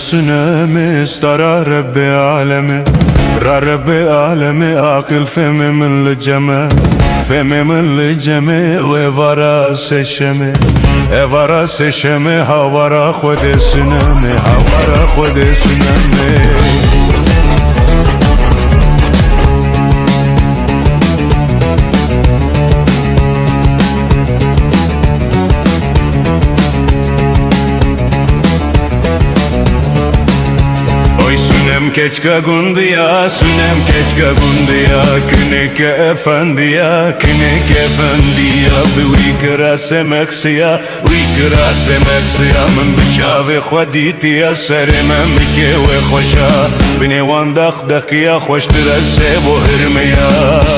سنامي استرى ربي عالمي را ربي عالمي عاقل فمي من الجمال فمي من الجمال وفرا سشمي افرا سشمي هاورا خود سنامي هاورا خود سنامي sünem keçka gundiya, sünem keçka gundiya Küneke efendiya, küneke efendiya Bi wikra semeksiya, wikra semeksiya Min biçavi xweditiya, seri memrike ve xoşa Bine wan daq daqiya, xoştira se bu hirmiya